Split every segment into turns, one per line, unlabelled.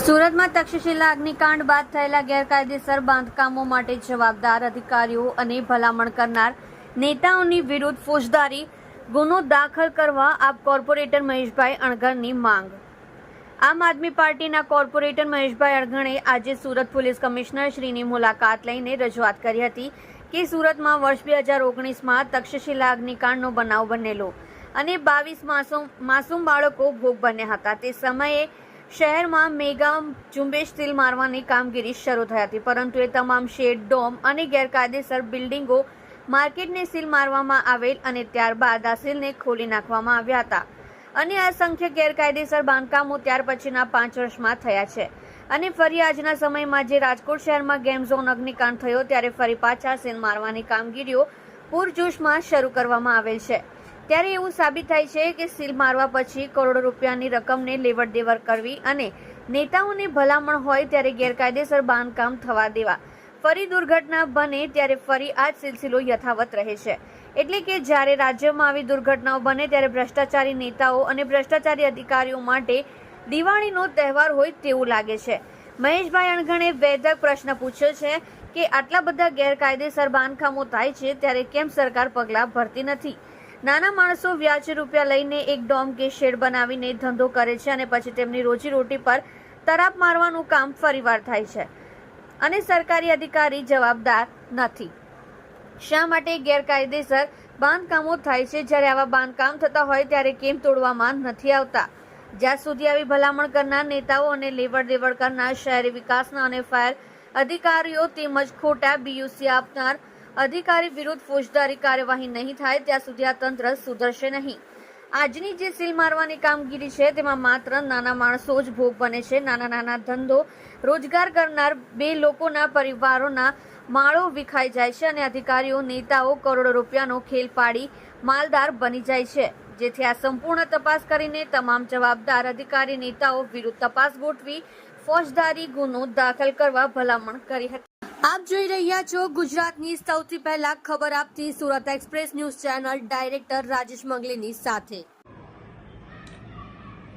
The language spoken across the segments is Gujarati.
સુરતમાં તક્ષશિલા અગ્નિકાંડ બાદ થયેલા ગેરકાયદેસર બાંધકામો માટે જવાબદાર અધિકારીઓ અને ભલામણ કરનાર નેતાઓની વિરુદ્ધ ફોજદારી, ગુનો દાખલ કરવા આપ કોર્પોરેટર મહેશભાઈ અણઘણની માંગ. આમ આદમી પાર્ટીના કોર્પોરેટર મહેશભાઈ અણગણે આજે સુરત પોલીસ કમિશનર શ્રીની મુલાકાત લઈને રજૂઆત કરી હતી કે સુરતમાં વર્ષ બે હજાર ઓગણીસમાં તક્ષશિલા અગ્નિકાંડનો બનાવ બનેલો અને બાવીસ માસૂમ માસૂમ બાળકો ભોગ બન્યા હતા. તે સમયે શહેરમાં મેગા ઝુંબેશ સીલ મારવાની કામગીરી શરૂ થઈ હતી, પરંતુ એ તમામ શેડ ડોમ અને ગેરકાયદેસર બિલ્ડિંગો માર્કેટને સીલ મારવામાં આવેલ અને ત્યારબાદ આ સીલને ખોલી નાખવામાં આવ્યા હતા. અને અસંખ્ય ગેરકાયદેસર બાંધકામો ત્યાર પછીના પાંચ વર્ષમાં થયા છે. અને ફરી આજના સમયમાં જે રાજકોટ શહેરમાં ગેમ ઝોન અગ્નિકાંડ થયો, ત્યારે ફરી પાછા સીલ મારવાની કામગીરીઓ પૂરજોશમાં શરૂ કરવામાં આવેલ છે. ત્યારે એવું સાબિત થાય છે કે સીલ મારવા પછી કરોડો રૂપિયાની રકમને લેવડ દેવડ કરવી અને નેતાઓની ભલામણ હોય ત્યારે ગેરકાયદેસર બાંધકામ થવા દેવા. ફરી દુર્ઘટના બને ત્યારે ફરી આ જ સિલસિલો યથાવત રહે છે. એટલે કે જ્યારે રાજ્યમાં આવી દુર્ઘટનાઓ બને ત્યારે ભ્રષ્ટાચારી નેતાઓ અને ભ્રષ્ટાચારી અધિકારીઓ માટે દિવાળીનો તહેવાર હોય તેવું લાગે છે. મહેશભાઈ અણઘણે વેધક પ્રશ્ન પૂછ્યો છે કે આટલા બધા ગેરકાયદેસર બાંધકામો થાય છે ત્યારે કેમ સરકાર પગલાં ભરતી નથી? નાના માણસો વ્યાજ રૂપિયા લઈને એક ડોમ કે શેડ બનાવીને ધંધો કરે છે અને પછી તેમની રોજીરોટી પર તરાપ મારવાનું કામ ફરીવાર થાય છે. અને સરકારી અધિકારી જવાબદાર નથી. શા માટે ગેરકાયદેસર બાંધકામો થાય છે? જ્યારે આવા બાંધકામ થતા હોય ત્યારે કેમ તોડવામાં નથી આવતા? જ્યાં સુધી આવી ભલામણ કરનાર નેતાઓ અને લેવડ દેવડ કરનાર શહેરી વિકાસના અને ફાયર અધિકારીઓ તેમજ ખોટા બીયુસી આપનાર અધિકારી વિરુદ્ધ ફોજદારી કાર્યવાહી નહીં થાય, ત્યાં સુધી આ તંત્ર સુધરશે નહીં. આજની જે સીલ મારવાની કામગીરી છે, તેમાં માત્ર નાના માણસો જ ભોગ બને છે. નાના નાના ધંધો રોજગાર કરનાર બે લોકોના પરિવારોના માળો વિખાઈ જાય છે અને અધિકારીઓ, નેતાઓ કરોડો રૂપિયાનો ખેલ પાડી માલદાર બની જાય છે. જેથી આ સંપૂર્ણ તપાસ કરીને તમામ જવાબદાર અધિકારી, નેતાઓ વિરુદ્ધ તપાસ ગોઠવી ફોજદારી ગુનો દાખલ કરવા ભલામણ કરી હતી. આપ જોઈ રહ્યા છો ગુજરાતની સૌથી પહેલા ખબર આપતી Surat express news channel director Rajesh મંગલીની સાથે.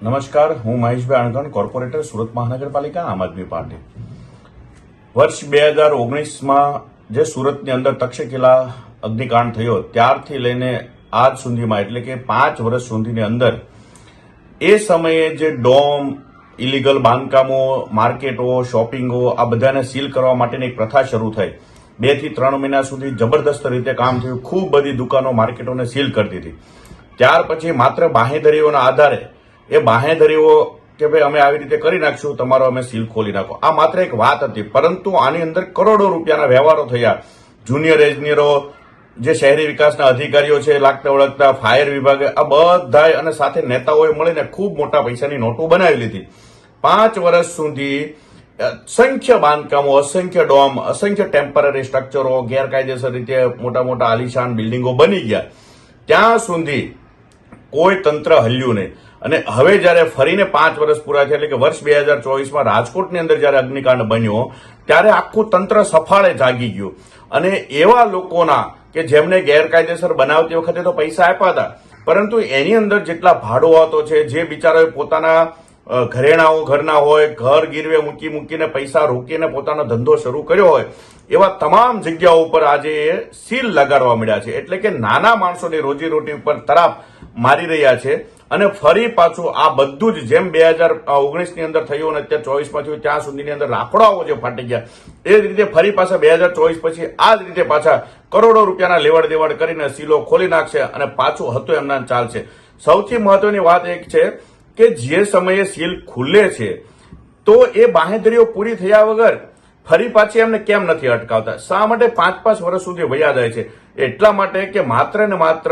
નમસ્કાર, હું મહેશભાઈ અણગણ કોર્પોરેટર સુરત મહાનગરપાલિકા આમ આદમી પાર્ટી. વર્ષ બે હજાર ઓગણીસમાં જે સુરતની અંદર તક્ષશિલા અગ્નિકાંડ થયો, ત્યારથી લઈને આજ સુધીમાં, એટલે કે પાંચ વર્ષ સુધીની અંદર, એ સમયે જે ડોમ ઇલીગલ બાંધકામો, માર્કેટો, શોપિંગો, આ બધાને સીલ કરવા માટેની એક પ્રથા શરૂ થઈ. બેથી ત્રણ મહિના સુધી જબરદસ્ત રીતે કામ થયું. ખૂબ બધી દુકાનો માર્કેટોને સીલ કરી દીધી. ત્યાર પછી માત્ર બાહેધરીઓના આધારે એ બાહેધરીઓ કે ભાઈ અમે આવી રીતે કરી નાખશું, તમારો અમે સીલ ખોલી નાખો. આ માત્ર એક વાત હતી. પરંતુ આની અંદર કરોડો રૂપિયાના વ્યવહારો થયા. જુનિયર એન્જિનિયરો જે શહેરી વિકાસના અધિકારીઓ છે, લાગતા ઓળખતા ફાયર વિભાગે, આ બધા અને સાથે નેતાઓએ મળીને ખૂબ મોટા પૈસાની નોટો બનાવી લીધી. પાંચ વર્ષ સુધી અસંખ્ય બાંધકામો, અસંખ્ય ડોમ, અસંખ્ય ટેમ્પરરી સ્ટ્રક્ચરો, ગેરકાયદેસર રીતે મોટા મોટા આલિશાન બિલ્ડિંગો બની ગયા. ત્યાં સુધી કોઈ તંત્ર હલ્યું નહીં. અને હવે જ્યારે ફરીને પાંચ વર્ષ પૂરા થયા, એટલે કે વર્ષ બે હજાર ચોવીસમાં રાજકોટની અંદર જ્યારે અગ્નિકાંડ બન્યો, ત્યારે આખું તંત્ર સફાળે જાગી ગયું. અને એવા લોકોના કે જેમને ગેરકાયદેસર બનાવતી વખતે તો પૈસા આપ્યા હતા, પરંતુ એની અંદર જેટલા ભાડુઆતો છે, જે બિચારાએ પોતાના ઘરેણાઓ ઘરના હોય, ઘર ગીરવે મૂકી મૂકીને પૈસા રોકીને પોતાનો ધંધો શરૂ કર્યો હોય, એવા તમામ જગ્યાઓ ઉપર આજે એ સીલ લગાડવા મળ્યા છે. એટલે કે નાના માણસોની રોજીરોટી ઉપર તરાપ મારી રહ્યા છે. અને ફરી પાછું આ બધું જ જેમ બે હજાર ઓગણીસની અંદર થયું અને અત્યારે ચોવીસમાં થયું, ત્યાં સુધીની અંદર લાકડાઓ જે ફાટી ગયા. એ જ રીતે ફરી પાછા બે હજાર ચોવીસ પછી આ જ રીતે પાછા કરોડો રૂપિયાના લેવડ દેવડ કરીને સીલો ખોલી નાખશે અને પાછું હતું એમના ચાલશે. સૌથી મહત્વની વાત એક છે કે જે સમયે સીલ ખુલે છે, તો એ બાહેધરીઓ પૂરી થયા વગર ફરી પાછી એમને કેમ નથી અટકાવતા? શા માટે પાંચ પાંચ વર્ષ સુધી વયા જાય છે? એટલા માટે કે માત્ર ને માત્ર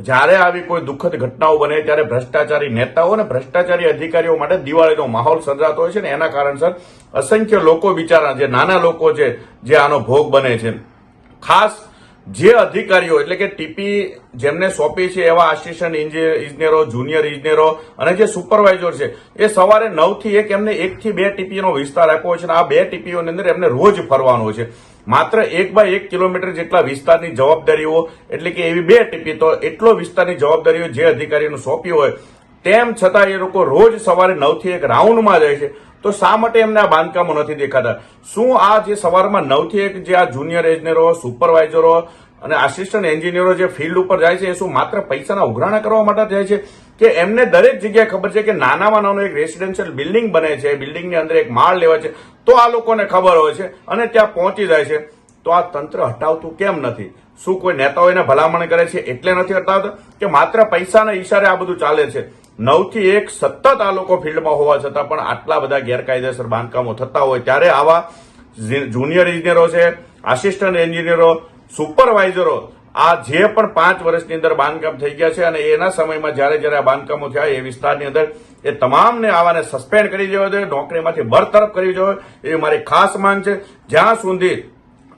જ્યારે આવી કોઈ દુઃખદ ઘટનાઓ બને ત્યારે ભ્રષ્ટાચારી નેતાઓ અને ભ્રષ્ટાચારી અધિકારીઓ માટે દિવાળીનો માહોલ સર્જાતો હોય છે ને એના કારણસર અસંખ્ય લોકો બિચારા, જે નાના લોકો છે, જે આનો ભોગ બને છે. ખાસ જે અધિકારીઓ, એટલે કે ટીપી જેમને સોંપી છે એવા આસિસ્ટન્ટ ઇજનેરો જુનિયર ઇજનેરો અને જે સુપરવાઇઝર છે, એ સવારે નવથી એક એમને એકથી બે ટીપીનો વિસ્તાર આપ્યો છે અને આ બે ટીપીઓની અંદર એમને રોજ ફરવાનો છે. માત્ર એક બાય એક કિલોમીટર જેટલા વિસ્તારની જવાબદારીઓ, એટલે કે એવી બે ટીપી, તો એટલો વિસ્તારની જવાબદારીઓ જે અધિકારીઓને સોંપી હોય તેમ છતાં એ લોકો રોજ સવારે નવથી એક રાઉન્ડમાં જાય છે. તો શા માટે એમને આ બાંધકામો નથી દેખાતા? શું આ જે સવારમાં નવથી એક જે આ જુનિયર એન્જિનિયરો, સુપરવાઇઝરો અને આસિસ્ટન્ટ એન્જિનિયરો જે ફિલ્ડ ઉપર જાય છે, એ શું માત્ર પૈસાના ઉઘરાણા કરવા માટે જાય છે? કે એમને દરેક જગ્યાએ ખબર છે કે નાનામાં નાનો એક રેસિડેન્શિયલ બિલ્ડિંગ બને છે, બિલ્ડિંગની અંદર એક માળ લેવા છે. તો આ લોકોને ખબર હોય છે અને ત્યાં પહોંચી જાય છે. તો આ તંત્ર હટાવતું કેમ નથી? શું કોઈ નેતાઓ એને ભલામણ કરે છે એટલે નથી હટાવતા? કે માત્ર પૈસાના ઈશારે આ બધું ચાલે છે? નવથી એક સતત આ લોકો ફિલ્ડમાં હોવા છતાં પણ આટલા બધા ગેરકાયદેસર બાંધકામો થતા હોય ત્યારે આવા જુનિયર ઇજનેરો છે, આસિસ્ટન્ટ એન્જિનિયરો, સુપરવાઇઝરો, આ જે પણ પાંચ વર્ષની અંદર બાંધકામ થઈ ગયા છે અને એના સમયમાં જ્યારે જ્યારે આ બાંધકામો થયા એ વિસ્તારની અંદર એ તમામને આવાને સસ્પેન્ડ કરી દેવા જોઈએ, નોકરીમાંથી બરતરફ કરી જોઈએ. એવી મારી ખાસ માંગ છે. જ્યાં સુધી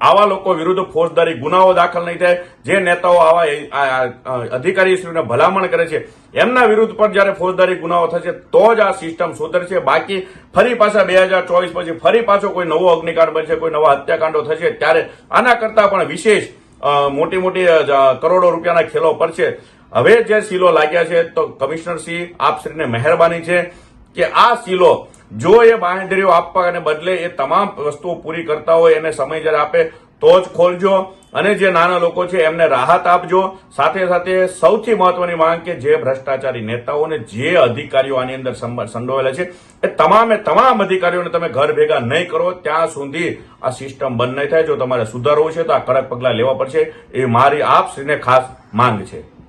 આવા લોકો વિરુદ્ધ ફોજદારી ગુનાઓ દાખલ નહીં થાય. જે નેતાઓ આવા અધિકારી અધિકારીશ્રીઓને ભલામણ કરે છે, એમના વિરુદ્ધ પણ જ્યારે ફોજદારી ગુનાઓ થશે, તો જ આ સિસ્ટમ સુધરશે. બાકી ફરી પાછા બે હજાર ચોવીસ પછી ફરી પાછો કોઈ નવો અગ્નિકાંડ બનશે, કોઈ નવા હત્યાકાંડો થશે, ત્યારે આના કરતા પણ વિશેષ મોટી મોટી કરોડો રૂપિયાના ખેલો પડશે. હવે જે સીલો લાગ્યા છે, તો કમિશનર શ્રી આપશ્રીને મહેરબાની છે કે આ સીલો જો એ બાંહેધરીઓ આપવાને બદલે એ તમામ વસ્તુઓ પૂરી કરતા હોય, એને સમય જયારે આપે, તો જ ખોલજો. અને જે નાના લોકો છે, એમને રાહત આપજો. સાથે સાથે સૌથી મહત્વની માંગ કે જે ભ્રષ્ટાચારી નેતાઓને જે અધિકારીઓ આની અંદર સંડોવેલા છે, એ તમામે તમામ અધિકારીઓને તમે ઘર ભેગા નહીં કરો, ત્યાં સુધી આ સિસ્ટમ બંધ નહીં થાય. જો તમારે સુધારવું છે, તો આ કડક પગલાં લેવા પડશે. એ મારી આપશ્રીને ખાસ માંગ છે.